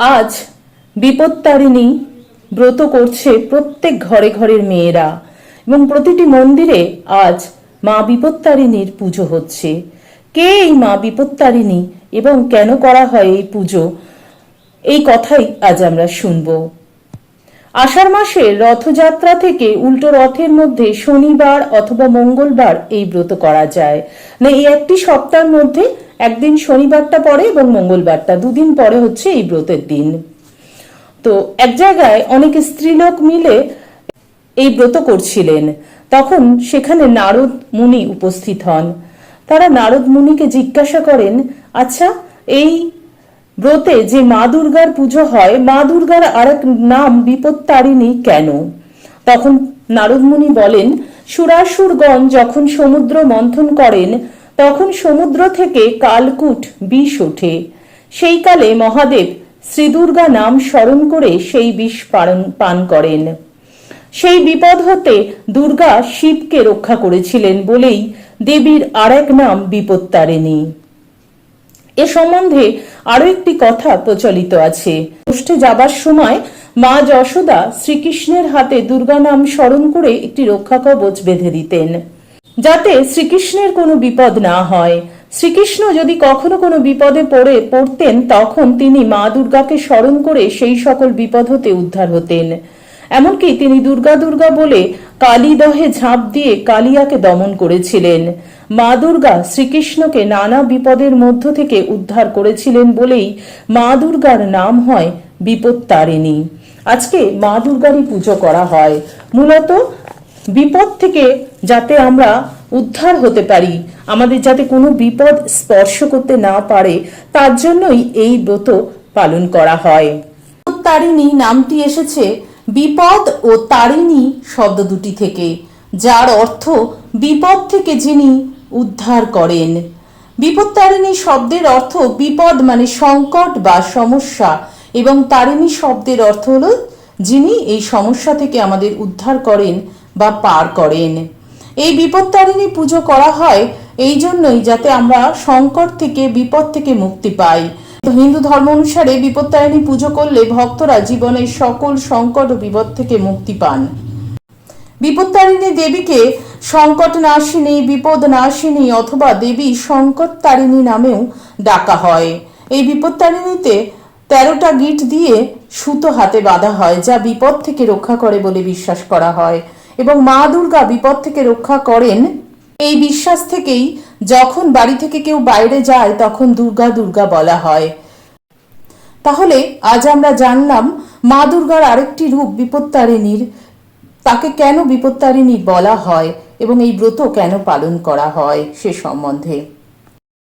আজ বিপত্তারিণী ব্রত করছে প্রত্যেক ঘরে ঘরের মেয়েরা এবং প্রতিটি মন্দিরে আজ মা বিপত্তারিণীর পুজো হচ্ছে। কে এই মা বিপত্তারিণী এবং কেন করা হয় এই পুজো? এই কথাই আজ আমরা শুনব। আষাঢ় মাসে রথযাত্রা থেকে উল্টো রথের মধ্যে শনিবার অথবা মঙ্গলবার এই ব্রত করা যায়। না এই একটি সপ্তাহের মধ্যে একদিন শনিবারটা পরে এবং মঙ্গলবারটা। দুদিন পরে হচ্ছে এই ব্রতের দিন। তো এক জায়গায় অনেক স্ত্রীলোক মিলে এই ব্রত করছিলেন। তখন সেখানে নারদ মুনি উপস্থিত হন। তারা নারদ মুনিকে জিজ্ঞাসা করেন আচ্ছা এই ব্রতে যে মা দুর্গার পুজো হয়, মা দুর্গার আরেক নাম বিপত্তারিণী কেন? তখন নারদ মুনি বলেন, সুরাসুরগণ যখন সমুদ্র মন্থন করেন তখন সমুদ্র থেকে কালকুট বিষ ওঠে। সেই কালে মহাদেব শ্রীদুর্গা নাম স্মরণ করে সেই বিষ পান করেন। সেই বিপদ হতে দুর্গা শিবকে রক্ষা করেছিলেন বলেই দেবীর আরেক নাম বিপত্তারিণী। এ সম্বন্ধে আরও একটি কথা প্রচলিত আছে। গোষ্ঠে যাবার সময় মা যশোদা শ্রীকৃষ্ণের হাতে দুর্গা নাম স্মরণ করে একটি রক্ষা কবচ বেঁধে দিতেন। যাতে শ্রীকৃষ্ণের কোনো বিপদ না হয়। শ্রীকৃষ্ণ যদি কখনো কোনো বিপদে পড়ে, পড়তেন, তখন তিনি মা দুর্গাকে স্মরণ করে সেই সকল বিপদ হতে উদ্ধার হতেন। এমনকি তিনি দুর্গা দুর্গা বলে কালীদহে ঝাঁপ দিয়ে কালিয়াকে দমন করেছিলেন। মা দুর্গা শ্রীকৃষ্ণকে নানা বিপদের মধ্য থেকে উদ্ধার করেছিলেন বলেই মা দুর্গার নাম হয় বিপত্তারিণী। আজকে মা দুর্গারই পুজো করা হয়। মূলত বিপদ থেকে যাতে আমরা উদ্ধার হতে পারি, আমাদের যাতে কোনো বিপদ স্পর্শ করতে না পারে, তার জন্যই এই ব্রত পালন করা হয়। তারিণী নামটি এসেছে বিপদ ও তারিণী শব্দ দুটি থেকে, যার অর্থ বিপদ থেকে যিনি উদ্ধার করেন। বিপত্তারিণী শব্দের অর্থ বিপদ মানে সংকট বা সমস্যা, এবং তারিণী শব্দের অর্থ হলো যিনি এই সমস্যা থেকে আমাদের উদ্ধার করেন বা পার করেন। এই বিপত্তারিণী পুজো করা হয় এই জন্যই যাতে আমরা সংকট থেকে, বিপদ থেকে মুক্তি পাই। হিন্দু ধর্ম অনুসারে বিপত্তারিণী পুজো করলে ভক্তরা জীবনের সকল সংকট ও বিপদ থেকে মুক্তি পান। বিপত্তারিণী দেবীকে সংকট নাশিনী, বিপদ নাশিনী অথবা দেবী সংকট তারিণী নামেও ডাকা হয়। এই বিপত্তারিণীতে তেরোটা গিট দিয়ে সুতো হাতে বাঁধা হয়, যা বিপদ থেকে রক্ষা করে বলে বিশ্বাস করা হয়। এবং মা দুর্গা বিপদ থেকে রক্ষা করেন। এই বিশ্বাস থেকেই যখন বাড়ি থেকে কেউ বাইরে যায়, তখন দুর্গা দুর্গা বলা হয়। তাহলে আজ আমরা জানলাম, মা দুর্গার আরেকটি রূপ বিপত্তারিণীর, তাকে কেন বিপত্তারিণী বলা হয় এবং এই ব্রত কেন পালন করা হয় সে সম্বন্ধে।